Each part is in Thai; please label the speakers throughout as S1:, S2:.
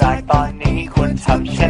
S1: จากตอนนี้ควรทำเช่น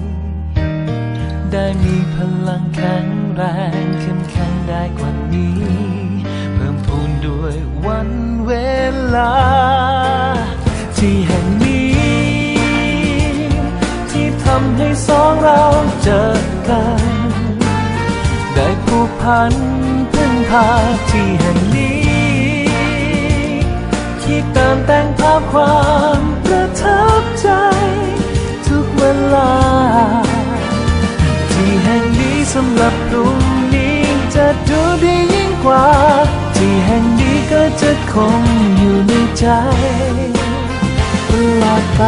S2: ได้มีพลังแข็งแรงเข้มแข็งได้กว่านี้ เพิ่มพูนด้วยวันเวลา ที่แห่งนี้ ที่ทำให้สองเราเจอกัน ได้ผูกพันพึ่งพาที่แห่งนี้ ที่เติมแต่งภาพความประทับใจ ทุกเวลา สำหรับพรุ่งนี้จะดูดียิ่งกว่า ที่แห่งนี้ก็จะคงอยู่ในใจตลอดไป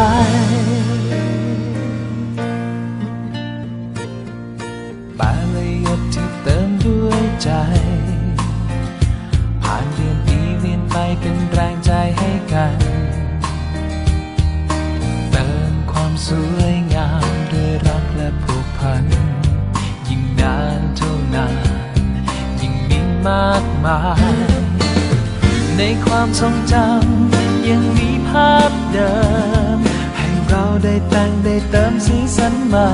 S2: ปาเลยหยดที่เติมด้วยใจ ผ่านเดือนปีเวียนไปเป็นแรงใจให้กัน เติมความสวย มาย ในความทรงจำยังมีภาพเดิม ให้เราได้แต่งได้เติมสีสันใหม่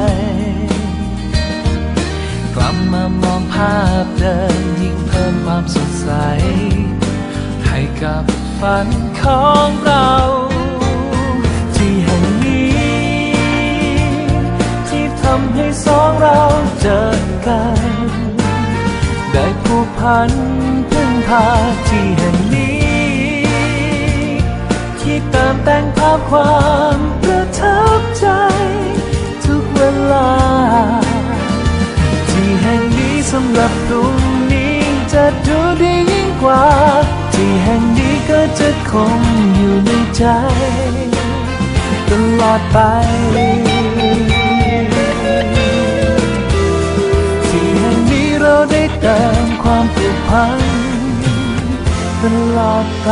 S2: กลับมามองภาพเดิมยิ่งเพิ่มความสดใส ให้กับฝันของเราที่แห่งนี้ ที่ทำให้สองเราเจอกัน ได้ผูกพันพึ่งพาที่แห่งนี้ ที่เติมแต่งภาพความประทับใจ ทุกเวลา ที่แห่งนี้สำหรับพรุ่งนี้จะดูดียิ่งกว่า ที่แห่งนี้ก็จะคงอยู่ในใจ ตลอดไป ความผูกพันตลอดไป